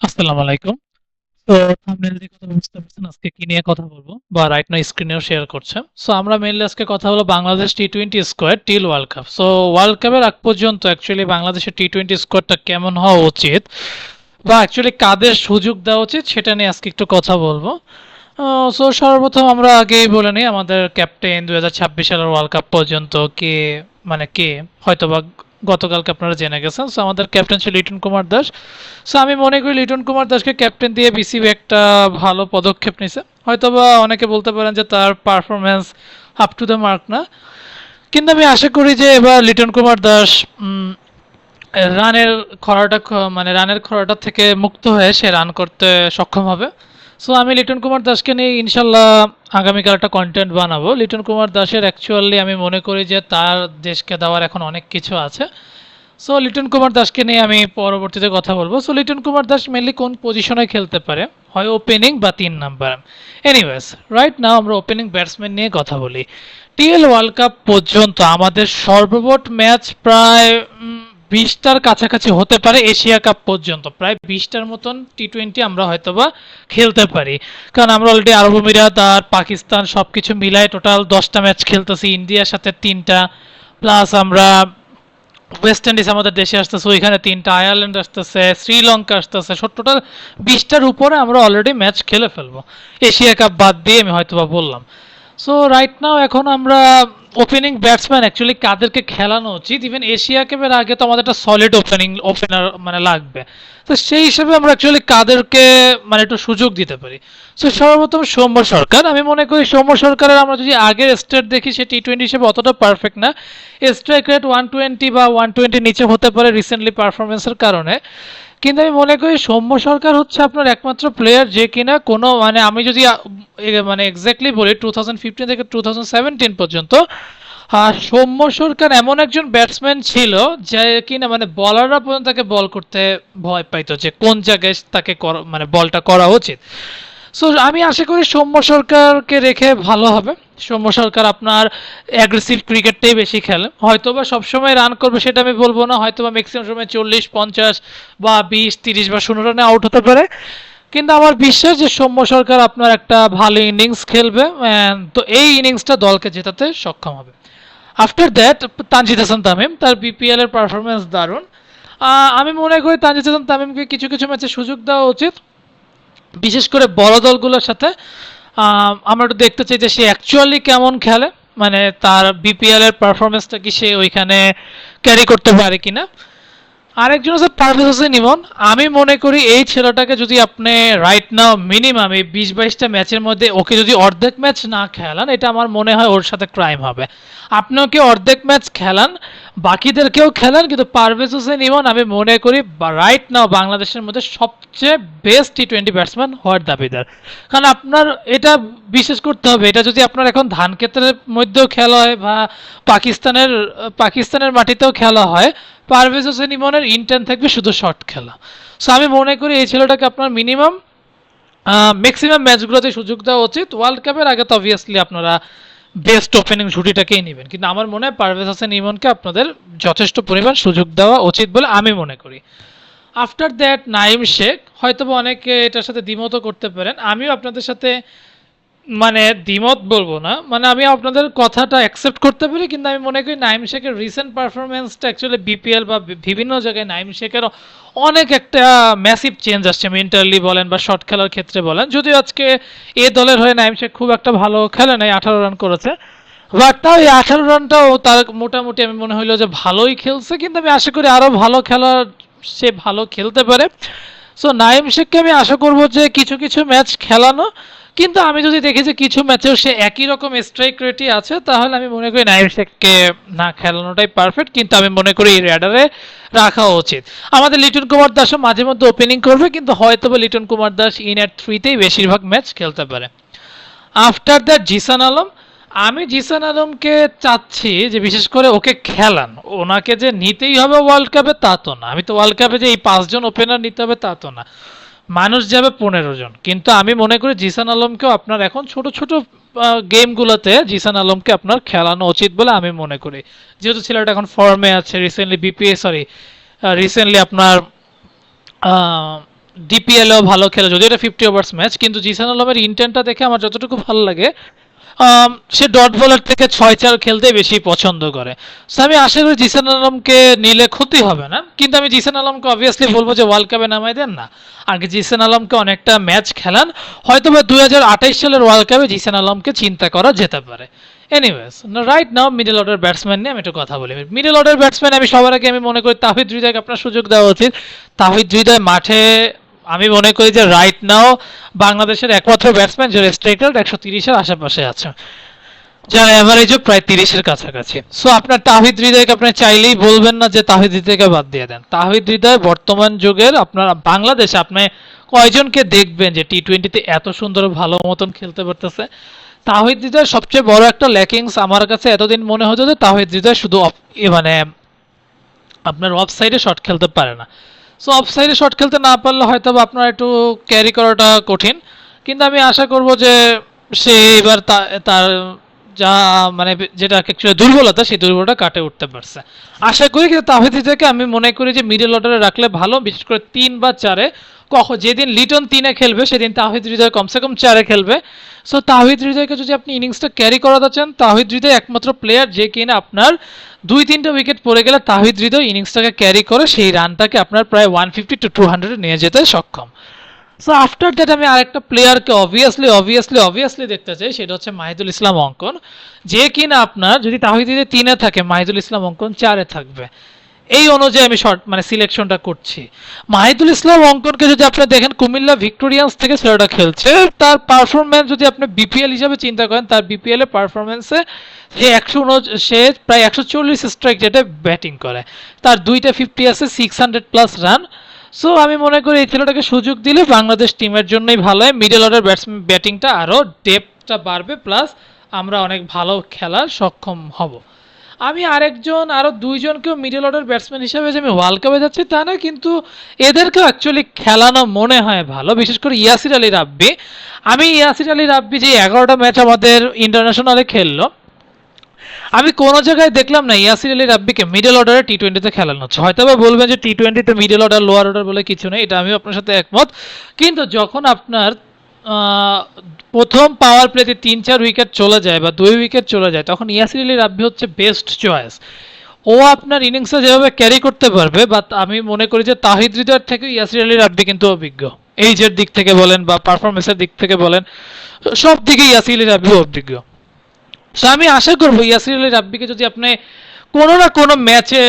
আসসালামু আলাইকুম। তো থাম্বনেল দেখে তো বুঝতে পারছেন, আজকে কি নিয়ে কথা বলব বা রাইট নাও স্ক্রিনেও শেয়ার করছে। সো আমরা মেইনলি আজকে কথা হলো Bangladesh T twenty squad till world cup. So world কাপের আগ পর্যন্ত অ্যাকচুয়ালি বাংলাদেশের টি-টোয়েন্টি স্কোয়াডটা কেমন হওয়া উচিত বা অ্যাকচুয়ালি কাদের সুযোগ দেওয়া উচিত, সেটা নিয়ে আজকে একটু কথা বলব। সো সর্বপ্রথম আমরা আগেই বলে নিই, আমাদের ক্যাপ্টেন ২০২৬ সালের ওয়ার্ল্ড কাপ পর্যন্ত কে মানে কে, হয়তোবা গতকালকে আপনারা জেনে গেছেন। সো আমাদের ক্যাপ্টেন ছিল লিটন কুমার দাস। সো আমি মনে করি লিটন কুমার দাসকে ক্যাপ্টেন দিয়ে বিসিবি একটা ভালো পদক্ষেপ নিছে। হয়তোবা অনেকে বলতে পারেন যে তার performance up to the mark না। কিন্তু আমি আশা করি যে এবার লিটন কুমার দাস রানের খরাটা মানে রানের খরাটা থেকে মুক্ত হয়ে সে রান করতে সক্ষম হবে। সো আমি লিটন কুমার দাসকে নিয়ে ইনশাল্লাহ আগামীকাল একটা কনটেন্ট বানাবো। লিটন কুমার দাসের অ্যাকচুয়ালি আমি মনে করি যে তার দেশকে দেওয়ার এখন অনেক কিছু আছে। সো লিটন কুমার দাসকে নিয়ে আমি পরবর্তীতে কথা বলব। সো লিটন কুমার দাস মেনলি কোন পজিশনে খেলতে পারে? হয় ওপেনিং বা তিন নাম্বার। এনিওয়েজ রাইট নাও আমরা ওপেনিং ব্যাটসম্যান নিয়ে কথা বলি। টিএল ওয়ার্ল্ড কাপ পর্যন্ত আমাদের সর্বমোট ম্যাচ প্রায় উম ২০ টার কাছাকাছি হতে পারে এশিয়া কাপ পর্যন্ত। প্রায় বিশটার মতন টি-টোয়েন্টি আমরা হয়তোবা খেলতে পারি। কারণ আমরা অলরেডি আরব আমিরাত আর পাকিস্তান সবকিছু মিলায় টোটাল দশটা ম্যাচ খেলতেছি। ইন্ডিয়ার সাথে তিনটা প্লাস আমরা ওয়েস্ট ইন্ডিজ আমাদের দেশে আসতেছে ওইখানে তিনটা আয়ারল্যান্ড আসতেছে, শ্রীলঙ্কা আসতেছে। টোটাল ২০ টার উপরে আমরা অলরেডি ম্যাচ খেলে ফেলব। এশিয়া কাপ বাদ দিয়ে আমি হয়তোবা বললাম। সো রাইট নাও এখন আমরা ওপেনিং ব্যাটসম্যান অ্যাকচুয়ালি কাদেরকে খেলানো উচিত? ইভেন এশিয়া কাপের আগে তো আমাদের একটা সলিড ওপেনিং ওপেনার মানে লাগবে। তো সেই হিসেবে আমরা অ্যাকচুয়ালি কাদেরকে মানে একটু সুযোগ দিতে পারি? সো সর্বপ্রথম সৌম্য সরকার। আমি মনে করি সৌম্য সরকারের আমরা যদি আগের স্টেট দেখি, সে টি-টোয়েন্টি হিসেবে অতটা পারফেক্ট না। স্ট্রাইক রেট 120 বা 120 এর নিচে হতে পারে রিসেন্টলি পারফরমেন্সের কারণে। কিন্তু আমি মনে করি সৌম্য সরকার হচ্ছে আপনার একমাত্র প্লেয়ার যে কিনা কোনো মানে আমি যদি মানে এক্সাক্টলি বলি 2015 থেকে 2017 পর্যন্ত, আ, সৌম্য সরকার এমন একজন ব্যাটসম্যান ছিল যে কিনা মানে বলাররা পর্যন্ত তাকে বল করতে ভয় পাইতো যে কোন জায়গায় তাকে মানে বলটা করা উচিত। সো আমি আশা করি সৌম্য সরকারকে রেখে ভালো হবে। সৌম্য সরকার আপনার অ্যাগ্রেসিভ ক্রিকেটটাই বেশি খেলে। হয়তোবা সবসময় রান করবে সেটা আমি বলব না। হয়তোবা ম্যাক্সিমাম সময় ৪০, ৫০ বা ২০, ৩০ বা ১৬ রানে আউট হতে পারে। কিন্তু আমার বিশ্বাস যে সৌম্য সরকার আপনার একটা ভালো ইনিংস খেলবে তো এই ইনিংসটা দলকে জেতাতে সক্ষম হবে। আফটার দ্যাট তানজিদ হাসান তামিম তার বিপিএল এর পারফরম্যান্স দারুণ। আমি মনে করি তানজিদ হাসান তামিমকে কিছু, কিছু ম্যাচে সুযোগ দেওয়া উচিত। বিশেষ করে বড় দলগুলোর সাথে আমরা একটু দেখতে চাই যে সে অ্যাকচুয়ালি কেমন খেলে। মানে তার বিপিএল এর পারফরম্যান্সটা কি সে ওইখানে ক্যারি করতে পারে কিনা? আরেকজন হচ্ছে পারভেজ হোসেন ইমন। আমি মনে করি এই ছেলেটাকে যদি আপনি রাইট নাও মিনিমাম এই বিশ বাইশটা ম্যাচের মধ্যে ওকে যদি অর্ধেক ম্যাচ না খেলান এটা আমার মনে হয় ওর সাথে ক্রাইম হবে। আপনি ওকে অর্ধেক ম্যাচ খেলান, বাকিদেরকেও খেলেন কিন্তু পারভেজ হোসেন ইমন আমি মনে করি রাইট নাও বাংলাদেশের মধ্যে সবচেয়ে বেস্ট টি-টোয়েন্টি ব্যাটসম্যান হওয়ার দাবিদার। কারণ আপনার এটা বিশেষ করতে হবে এটা যদি আপনার এখন ধানক্ষেতের মধ্যেও খেলা হয় বা পাকিস্তানের পাকিস্তানের মাটিতেও খেলা হয়, পারভেজ হোসেন ইমনের ইনটেন্ট থাকবে শুধু শর্ট খেলা। সো আমি মনে করি এই ছেলেটাকে আপনার মিনিমাম ম্যাক্সিমাম ম্যাচগুলোতে সুযোগ দেওয়া উচিত। ওয়ার্ল্ড কাপের আগে তো অবভিয়াসলি আপনারা বেস্ট ওপেনিং জুটিটাকেই নেবেন কিন্তু আমার মনে হয় পারভেজ হাসান ইমনকে আপনাদের যথেষ্ট পরিমাণ সুযোগ দেওয়া উচিত বলে আমি মনে করি। আফটার দ্যাট নাইম শেখ, হয়তোবা অনেকে এটার সাথে দ্বিমত করতে পারেন। আমিও আপনাদের সাথে মানে দ্বিমত বলব না। মানে আমি আপনাদের কথাটা অ্যাকসেপ্ট করতে পারি কিন্তু আমি মনে করি নাঈম শেখের রিসেন্ট পারফরমেন্সটা অ্যাকচুয়ালি বিপিএল বা বিভিন্ন জায়গায় নাইম শেখের অনেক একটা ম্যাসিভ চেঞ্জ আসছে মেন্টালি বলেন বা শর্ট খেলার ক্ষেত্রে বলেন। যদিও আজকে এ দলের হয়ে নাঈম শেখ খুব একটা ভালো খেলে নাই ১৮ রান করেছে। বাট তাও এই ১৮ রানটাও তার মোটামুটি আমি মনে হইল যে ভালোই খেলছে কিন্তু আমি আশা করি আরও ভালো খেলার সে ভালো খেলতে পারে। সো নাইম শেখকে আমি আশা করব যে কিছু, কিছু ম্যাচ খেলানো। কিন্তু আমি যদি দেখি যে কিছু ম্যাচেও সে একই রকম স্ট্রাইক রেটই আছে, তাহলে আমি মনে করি নাঈম শেখকে না খেলানোটাই পারফেক্ট কিন্তু আমি মনে করি এই র্যাডারে রাখা উচিত। আমাদের লিটন কুমার দাসও মাঝে মধ্যে ওপেনিং করবে, কিন্তু হয়তোবা লিটন কুমার দাস ইন এট থ্রিতেই বেশিরভাগ ম্যাচ খেলতে পারে। আফটার দ্যাট জিসান আলম আমি জিসান আলমকে চাচ্ছি যে বিশেষ করে ওকে খেলান। ওনাকে যে নিতেই হবে ওয়ার্ল্ড কাপে তা তো না। আমি তো ওয়ার্ল্ড কাপে যে এই পাঁচজন ওপেনার নিতে হবে, তা তো না। মানুষ যাবে ১৫ জন। কিন্তু আমি মনে করি জিসান আলমকেও আপনার এখন ছোট, ছোট গেমগুলোতে জিসান আলমকে আপনার খেলানো উচিত বলে আমি মনে করি। যেহেতু ছেলেটা এখন ফর্মে আছে recently B P A sorry recently আপনার ডিপিএলও ভালো খেলে যদি এটা ফিফটি ওভার্স ম্যাচ কিন্তু জিসান আলমের ইন্টেন্টটা দেখে আমার যতটুকু ভালো লাগে সে ডট বলার থেকে ছয় চার খেলতে বেশি পছন্দ করে। সো আমি আশা করি জিসান আলমকে নিলে ক্ষতি হবে না। কিন্তু আমি জিসান আলমকে অবভিয়াসলি বলব যে ওয়ার্ল্ড কাপে নামাই দেন না। আগে জিসান আলমকে অনেকটা ম্যাচ খেলান। হয়তো বা দুই সালের ওয়ার্ল্ড কাপে জিসান আলমকে চিন্তা করা যেতে পারে। Anyways right now middle order batsman নিয়ে আমি একটু কথা বলি। মিডল অর্ডার ব্যাটসম্যান আমি সবার আগে আমি মনে করি তাহিদ হৃদয়কে আপনার সুযোগ দেওয়া উচিত। তাহিদ হৃদয় মাঠে আমি মনে করি যে রাইট নাও বাংলাদেশের একমাত্র ব্যাটসম্যান যার স্ট্রাইক রেট একশো তিরিশের আশেপাশে আছে। যার অ্যাভারেজও প্রায় তিরিশের কাছাকাছি। সো আপনার তাহিদ হৃদয়কে আপনি চাইলেই বলবেন না যে তাহিদ হৃদয়কে বাদ দিয়ে দেন। তাহিদ হৃদয় বর্তমান যুগের আপনার বাংলাদেশে আপনি কয়জনকে দেখবেন যে টি টোয়েন্টিতে এত সুন্দর ভালো মতন খেলতে পারতেছে? তাহিদ হৃদয়ের সবচেয়ে বড় একটা ল্যাকিংস আমার কাছে এতদিন মনে হতো যে তাহিদ হৃদয় শুধু মানে আপনার অফ সাইডে শট খেলতে পারে না। সো অফ সাইডে শট খেলতে না পারলে হয়তো আপনার একটু ক্যারি করাটা কঠিন। কিন্তু আমি আশা করব যে সে এবার তার যা মানে যেটা অ্যাকচুয়ালি দুর্বলতা, সেই দুর্বলতা কাটে উঠতে পারছে। আশা করি কিন্তু তাহিদ হৃদয়কে আমি মনে করি যে মিডল অর্ডারে রাখলে ভালো, বিশেষ করে তিন বা চারে। কখন যেদিন লিটন তিনে খেলবে, সেদিন তাহিদ হৃদয় কমসে কম চারে খেলবে। সো তাহিদ হৃদয়কে যদি আপনি ইনিংসটা ক্যারি করাতে চান, তাহিদ হৃদয় একমাত্র প্লেয়ার যে কিনা আপনার দুই তিনটা উইকেট পড়ে গেলে তাহিদ হৃদয় ইনিংসটাকে ক্যারি করে সেই রানটাকে আপনার প্রায় ওয়ান ফিফটি টু টু হান্ড্রেডে নিয়ে যেতে সক্ষম। সো আফটার দ্যাট আমি আরেকটা প্লেয়ারকে অবভিয়াসলি অবভিয়াসলি অবভিয়াসলি দেখতে চাই, সেটা হচ্ছে মাহিদুল ইসলাম অঙ্কন। যে কিনা আপনার, যদি তাহিদ হৃদয় তিনে থাকে, মাহিদুল ইসলাম অঙ্কন চারে থাকবে। এই অনুযায়ী আমি শর্ট মানে সিলেকশনটা করছি। মাহিদুল ইসলাম অঙ্কনকে যদি আপনি দেখেন, কুমিল্লা ভিক্টোরিয়ান্স থেকে ছেলেটা খেলছে। তার পারফরমেন্স যদি আপনি বিপিএল হিসাবে চিন্তা করেন, তার বিপিএল এর পারফরমেন্সে সে একশো সে প্রায় একশো চল্লিশ স্ট্রাইক রেটে ব্যাটিং করে। তার দুইটা ফিফটি আছে six hundred plus run so আমি মনে করি এই ছেলেটাকে সুযোগ দিলে বাংলাদেশ টিমের জন্যই ভালো। হয় মিডল অর্ডার ব্যাটসম্যান ব্যাটিংটা আরও ডেপটা বাড়বে প্লাস আমরা অনেক ভালো খেলার সক্ষম হব। আমি আরেকজন আরও দুইজনকেও মিডল অর্ডার ব্যাটসম্যান হিসেবে যে আমি ওয়ার্ল্ড কাপে যাচ্ছি তা না কিন্তু এদেরকেও অ্যাকচুয়ালি খেলানো মনে হয় ভালো। বিশেষ করে ইয়াসির আলী রাব্বি। আমি ইয়াসির আলী রাব্বি যে এগারোটা ম্যাচ আমাদের ইন্টারন্যাশনালে খেললো আমি কোনো জায়গায় দেখলাম না ইয়াসির আলী রাব্বিকে মিডল অর্ডারে টি টোয়েন্টিতে খেলানো হচ্ছে। হয়তো বা বলবেন যে টি টোয়েন্টিতে মিডল অর্ডার লোয়ার অর্ডার বলে কিছু নেই, এটা আমি আপনার সাথে একমত। কিন্তু যখন আপনার প্রথম পাওয়ার প্লেতে তিন চার উইকেট চলে যায় বা দুই উইকেট চলে যায়, তখন ইয়াসির আলী রাব্বি হচ্ছে বেস্ট চয়েস ও আপনার ইনিংসে যেভাবে ক্যারি করতে পারবে বা আমি মনে করি যে তাহিদ হৃদয়ের থেকে ইয়াসির আলী রাব্বি কিন্তু অভিজ্ঞ। এইজের দিক থেকে বলেন বা পারফরমেন্সের দিক থেকে বলেন সব দিকে ইয়াসির আলী রাব্বি অভিজ্ঞ। সো আমি আশা করব ইয়াসির আলী রাব্বিকে যদি আপনি কোনো না কোনো ম্যাচে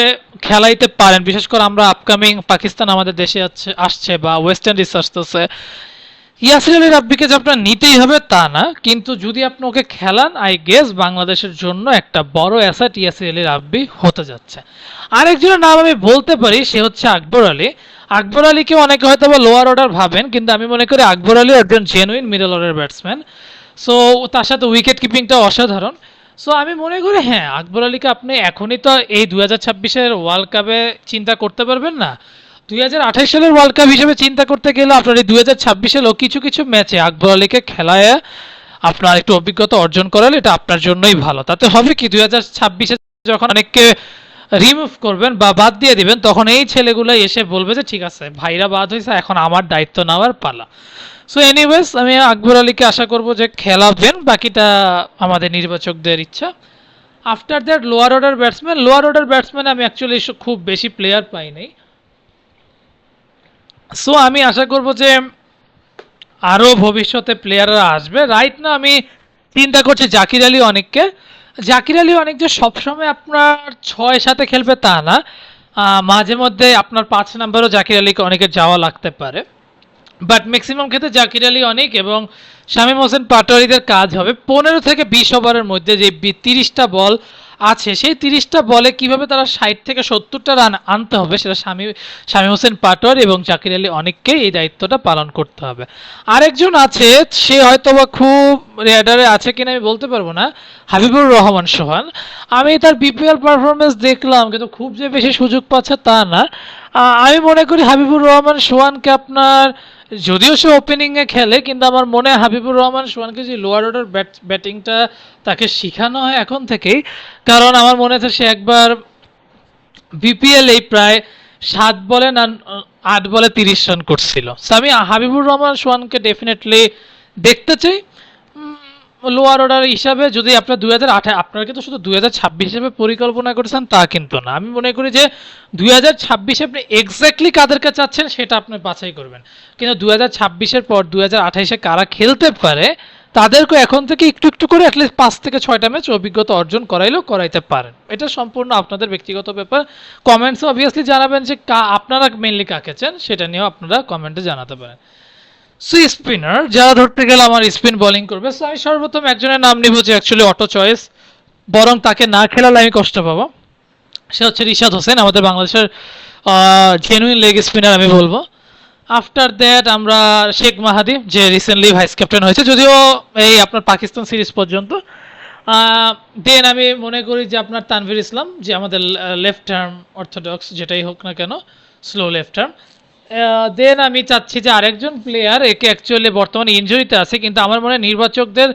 খেলাইতে পারেন, বিশেষ করে আমরা আপকামিং পাকিস্তান আমাদের দেশে আসছে বা ওয়েস্ট ইন্ডিজ আসতেছে, ইয়াসির আলী রাব্বিকে যে আপনার নিতেই হবে তা না, কিন্তু যদি আপনি ওকে খেলান আই গেস বাংলাদেশের জন্য একটা বড় অ্যাসেট ইয়াসির আলী রাব্বি হতে যাচ্ছে। আরেকজনের নাম আমি বলতে পারি, সে হচ্ছে আকবর আলী। আকবর আলীকে অনেকে হয়তো বা লোয়ার অর্ডার ভাবেন, কিন্তু আমি মনে করি আকবর আলী একজন genuine middle order batsman so তার সাথে উইকেট কিপিংটা অসাধারণ। সো আমি মনে করি হ্যাঁ আকবর আলীকে আপনি এখনই তো এই দু হাজার ছাব্বিশের ওয়ার্ল্ড কাপে চিন্তা করতে পারবেন না। দুই হাজার আঠাশ সালের ওয়ার্ল্ড কাপ হিসেবে চিন্তা করতে গেলে আপনার এই দুই হাজার ছাব্বিশেরও কিছু কিছু ম্যাচে আকবর আলীকে খেলায় আপনার একটু অভিজ্ঞতা অর্জন করালে এটা আপনার জন্যই ভালো। তাতে হবে কি, দুই হাজার ছাব্বিশে যখন অনেককে রিমুভ করবেন বা বাদ দিয়ে দিবেন, তখন এই ছেলেগুলো এসে বলবে যে, ঠিক আছে, ভাইরা বাদ হয়েছে এখন আমার দায়িত্ব নেওয়ার পালা। সো এনিওয়েজ আমি আকবর আলীকে আশা করব যে খেলাবেন, বাকিটা আমাদের নির্বাচকদের ইচ্ছা। After that lower order batsman lower order batsman আমি অ্যাকচুয়ালি খুব বেশি প্লেয়ার পাই নাই। সো আমি আশা করব যে আরও ভবিষ্যতে প্লেয়াররা আসবে। রাইট না আমি চিন্তা করছি জাকির আলী অনেককে। জাকির আলী অনেক যে সবসময় আপনার ছয় সাথে খেলবে তা না। মাঝে মধ্যে আপনার পাঁচ নাম্বারও জাকির আলীকে অনেকের যাওয়া লাগতে পারে। বাট ম্যাক্সিমাম ক্ষেত্রে জাকির আলী অনেক এবং শামীম হোসেন পাটোয়ারিদের কাজ হবে পনেরো থেকে বিশ ওভারের মধ্যে যে তিরিশটা বল আছে, সেই তিরিশটা বলে কীভাবে তারা ষাট থেকে সত্তরটা রান আনতে হবে সেটা স্বামী স্বামী হোসেন পাটোয়ার এবং জাকির আলী অনেককেই এই দায়িত্বটা পালন করতে হবে। আরেকজন আছে, সে হয়তো বা খুব রেডারে আছে কিনা আমি বলতে পারব না, হাবিবুর রহমান সোহান। আমি তার বিপিএল পারফরমেন্স দেখলাম, কিন্তু খুব যে বেশি সুযোগ পাচ্ছে তা না। আমি মনে করি হাবিবুর রহমান সোহানকে আপনার, যদিও সে ওপেনিংয়ে খেলে, কিন্তু আমার মনে হয় হাবিবুর রহমান সোহানকে যে লোয়ার অর্ডার ব্যাট ব্যাটিংটা তাকে শেখানো হয় এখন থেকেই। কারণ আমার মনে হচ্ছে সে একবার বিপিএল এই প্রায় সাত বলে না আট বলে তিরিশ রান করছিল। আমি হাবিবুর রহমান সোহানকে ডেফিনেটলি দেখতে চাই। লোয়ার অর্ডার হিসাবে যদি আপনার দুই হাজার আঠারো আপনারা কিন্তু শুধু দুই হাজার ছাব্বিশ হিসাবে পরিকল্পনা করেছেন, তা কিন্তু না। আমি মনে করি যে দুই হাজার ছাব্বিশে আপনি এক্স্যাক্টলি কাদেরকে চাচ্ছেন সেটা আপনি বাছাই করবেন। কিন্তু দুই হাজার ছাব্বিশের পর দুই হাজার আঠাইশে কারা খেলতে পারে তাদেরকে এখন থেকে একটু একটু করে অ্যাটলিস্ট পাঁচ থেকে ছয়টা ম্যাচ অভিজ্ঞতা অর্জন করাইলেও করাইতে পারেন। এটা সম্পূর্ণ আপনাদের ব্যক্তিগত ব্যাপার। কমেন্টসে অবভিয়াসলি জানাবেন যে কা আপনারা মেনলি কাকে চান, সেটা নিয়েও আপনারা কমেন্টে জানাতে পারেন। সো স্পিনার, যারা ধরতে গেলে আমার স্পিন বোলিং করবে। সো আমি সর্বপ্রথম একজনের নাম নিব যে অ্যাকচুয়ালি অটো চয়েস বরং তাকে না খেলালে আমি কষ্ট পাবো। সে হচ্ছে রিশাদ হোসেন, আমাদের বাংলাদেশের জেনুইন লেগ স্পিনার আমি বলব। আফটার দ্যাট আমরা শেখ মাহাদি, যে রিসেন্টলি ভাইস ক্যাপ্টেন হয়েছে, যদিও এই আপনার পাকিস্তান সিরিজ পর্যন্ত। দেন আমি মনে করি যে আপনার তানভীর ইসলাম, যে আমাদের লেফট টার্ম অর্থোডক্স যেটাই হোক না কেন স্লো লেফট আর্ম দেন আমি চাচ্ছি যে আরেকজন প্লেয়ার একে অ্যাকচুয়ালি বর্তমানে ইনজুরিতে আছে, কিন্তু আমার মনে হয় নির্বাচকদের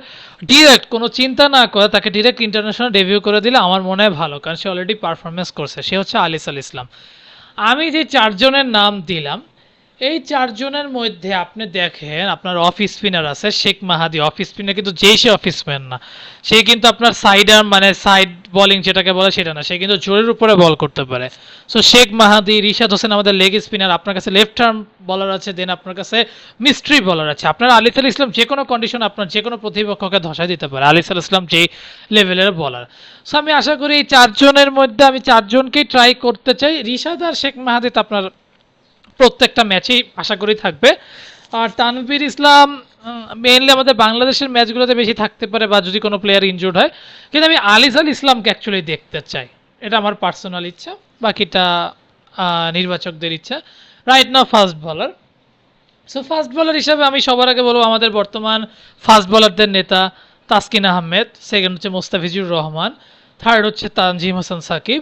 ডিরেক্ট কোনো চিন্তা না করে তাকে ডিরেক্ট ইন্টারন্যাশনাল ডেবিউ করে দিলে আমার মনে হয় ভালো, কারণ সে অলরেডি পারফরমেন্স করছে, সে হচ্ছে আলিস আল ইসলাম। আমি যে চারজনের নাম দিলাম এই চারজনের মধ্যে আপনি দেখেন, আপনার অফ স্পিনার আছে, শেখ মাহাদি। অফ স্পিনার কিন্তু যেই সে অফ স্পিনার না, সে কিন্তু আপনার সাইড আর্ম মানে সাইড বোলিং যেটাকে বলে সেটা না, সে কিন্তু জোরের উপরে বল করতে পারে। সো শেখ মাহাদি, রিশাদ হোসেন আমাদের লেগ স্পিনার আপনার কাছে লেফট আর্ম বলার আছে দেন আপনার কাছে মিস্ট্রি বলার আছে। আপনার আলিস আল ইসলাম যে কোনো কন্ডিশন আপনার যে কোনো প্রতিপক্ষকে ধসাই দিতে পারে আলিস আল ইসলাম যেই লেভেলের বলার সো আমি আশা করি এই চারজনের মধ্যে আমি চারজনকেই ট্রাই করতে চাই। রিশাদ আর শেখ মাহাদি তো আপনার প্রত্যেকটা ম্যাচেই আশা করি থাকবে। আর তানভীর ইসলাম মেইনলি আমাদের বাংলাদেশের ম্যাচগুলোতে বেশি থাকতে পারে বা যদি কোনো প্লেয়ার ইনজুর্ড হয়। কিন্তু আমি আলিস আল ইসলামকে অ্যাকচুয়ালি দেখতে চাই। এটা আমার পার্সোনাল ইচ্ছা, বাকিটা নির্বাচকদের ইচ্ছা। Right now fast bowler so fast bowler হিসাবে আমি সবার আগে বলব আমাদের বর্তমান ফাস্ট বলারদের নেতা তাসকিন আহমেদ সেকেন্ড হচ্ছে মোস্তাফিজুর রহমান থার্ড হচ্ছে তানজিম হাসান সাকিব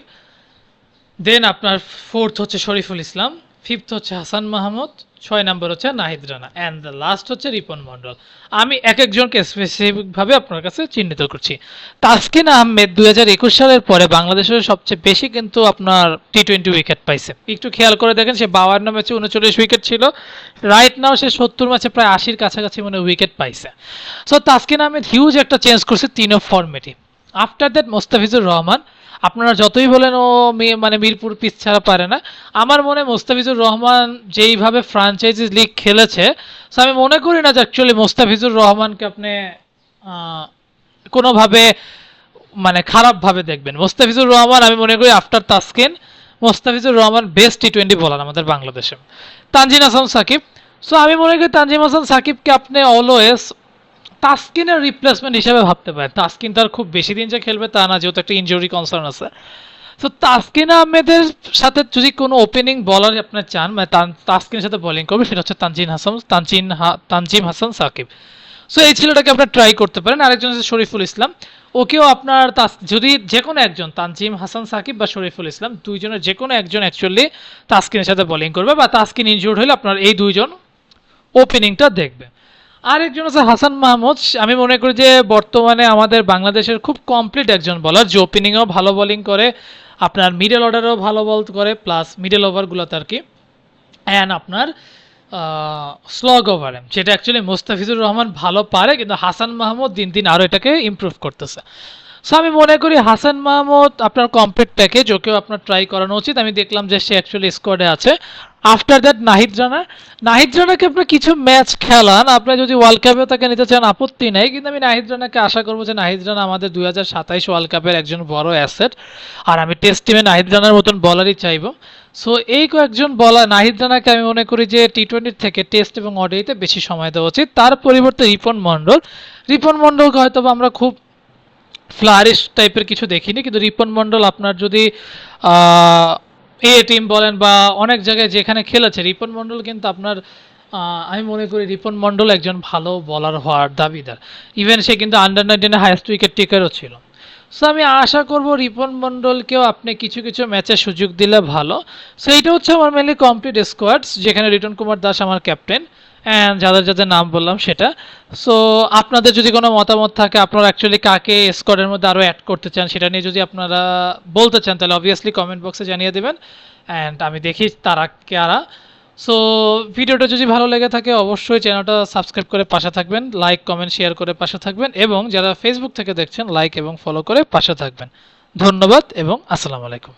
দেন আপনার ফোর্থ হচ্ছে শরীফুল ইসলাম। ফিফথ হচ্ছে হাসান মাহমুদ, ছয় নম্বর হচ্ছে Nahid Rana and the last হচ্ছে রিপন মন্ডল আমি এক একজনকে স্পেসিফিকভাবে আপনার কাছে চিহ্নিত করছি। তাসকিন আহমেদ দুই হাজার একুশ সালের পরে বাংলাদেশের সবচেয়ে বেশি কিন্তু আপনার টি টোয়েন্টি উইকেট পাইছে। একটু খেয়াল করে দেখেন, সে বাউান্ন ম্যাচে উনচল্লিশ উইকেট ছিল। রাইট নাও সে সত্তর ম্যাচে প্রায় আশির কাছাকাছি মানে উইকেট পাইছে। সো তাসকিন আহমেদ হিউজ একটা চেঞ্জ করছে তিনও ফর্মেটে আফটার দ্যাট মোস্তাফিজুর রহমান আপনারা যতই বলেন, ও মানে মিরপুর পিচ ছাড়া পারে না। আমার মনে মোস্তাফিজুর রহমান যেইভাবে ফ্রাঞ্চাইজিস লিগ খেলেছে, so আমি মনে করি না যে অ্যাকচুয়ালি মোস্তাফিজুর রহমানকে আপনি কোনোভাবে মানে খারাপভাবে দেখবেন। মোস্তাফিজুর রহমান আমি মনে করি after Taskin, Mustafizur Rahman best T twenty bowler আমাদের বাংলাদেশে। তানজিন হাসান সাকিব। সো আমি মনে করি তানজিম হাসান সাকিবকে আপনি অলওয়েজ তাসকিনের রিপ্লেসমেন্ট হিসেবে ভাবতে পারেন। তাসকিন তার খুব বেশি দিন যে খেলবে তা না, যেহেতু একটা ইনজুরি কনসার্ন আছে। তো তাসকিন আহমেদের সাথে যদি কোনো ওপেনিং বলার আপনার চান মানে তাসকিনের সাথে বোলিং করবে, সেটা হচ্ছে তানজিন হাসান তানজিন তানজিম হাসান সাকিব। সো এই ছেলেটাকে আপনার ট্রাই করতে পারেন। আরেকজন হচ্ছে শরীফুল ইসলাম। ওকেও আপনার যদি যে কোনো একজন, তানজিম হাসান সাকিব বা শরীফুল ইসলাম, দুইজনের যে কোনো একজন অ্যাকচুয়ালি তাসকিনের সাথে বোলিং করবে বা তাসকিন ইনজুর্ড হলে আপনার এই দুইজন ওপেনিংটা দেখবে আরেকজন আছে হাসান মাহমুদ। আমি মনে করি যে বর্তমানে আমাদের বাংলাদেশের খুব কমপ্লিট একজন বলার যে ওপেনিংও ভালো বোলিং করে, আপনার মিডল অর্ডারও ভালো বল করে প্লাস মিডল ওভারগুলোতে আর কি অ্যান্ড আপনার স্লগ ওভারে যেটা অ্যাকচুয়ালি মোস্তাফিজুর রহমান ভালো পারে, কিন্তু হাসান মাহমুদ দিন দিন আরও এটাকে ইমপ্রুভ করতেছে। সো আমি মনে করি হাসান মাহমুদ আপনার কমপ্লিট প্যাকেজ ওকেও আপনার ট্রাই করানো উচিত। আমি দেখলাম যে সে অ্যাকচুয়ালি স্কোয়াডে আছে। After that Nahid Rana. Nahid রানাকে আপনি কিছু ম্যাচ খেলান। আপনি যদি ওয়ার্ল্ড কাপেও তাকে নিতে চান, আপত্তি নেই। কিন্তু আমি নাহিদ রানাকে আশা করব যে নাহিদ রানা আমাদের দুই হাজার সাতাইশ ওয়ার্ল্ড কাপের একজন বড় অ্যাসেট আর আমি টেস্ট টিমে নাহিদ রানার মতন বলারই চাইব। সো এই কয়েকজন বলার, নাহিদ রানাকে আমি মনে করি যে টি টোয়েন্টির থেকে টেস্ট এবং ওডিআইতে বেশি সময় দেওয়া উচিত। তার পরিবর্তে রিপন মণ্ডল। রিপন মণ্ডলকে হয়তো আমরা খুব ফ্লারিশ টাইপের কিছু দেখিনি। কিন্তু রিপন মণ্ডল আপনার যদি এ টিম বলেন বা অনেক জায়গায় যেখানে খেলেছে, রিপন মন্ডল কিন্তু আপনার আমি মনে করি রিপন মন্ডল একজন ভালো বলার হওয়ার দাবিদার। ইভেন সে কিন্তু আন্ডার নাইনটিনে হায়েস্ট উইকেট টেকারও ছিল। সো আমি আশা করব রিপন মন্ডলকেও আপনি কিছু কিছু ম্যাচে সুযোগ দিলে ভালো। সো এইটা হচ্ছে আমার মেনলি কমপ্লিট স্কোয়াডস যেখানে রিটন কুমার দাস আমার ক্যাপ্টেন অ্যান্ড যাদের যাদের নাম বললাম সেটা। সো আপনাদের যদি কোনো মতামত থাকে, আপনারা অ্যাকচুয়ালি কাকে স্কোয়াডের মধ্যে আরও অ্যাড করতে চান সেটা নিয়ে যদি আপনারা বলতে চান, তাহলে অবভিয়াসলি কমেন্ট বক্সে জানিয়ে দেবেন। অ্যান্ড আমি দেখি তারা কারা। সো ভিডিওটা যদি ভালো লেগে থাকে, অবশ্যই চ্যানেলটা সাবস্ক্রাইব করে পাশে থাকবেন লাইক কমেন্ট শেয়ার করে পাশে থাকবেন এবং যারা ফেসবুক থেকে দেখছেন লাইক এবং ফলো করে পাশে থাকবেন। ধন্যবাদ এবং আসসালামু আলাইকুম।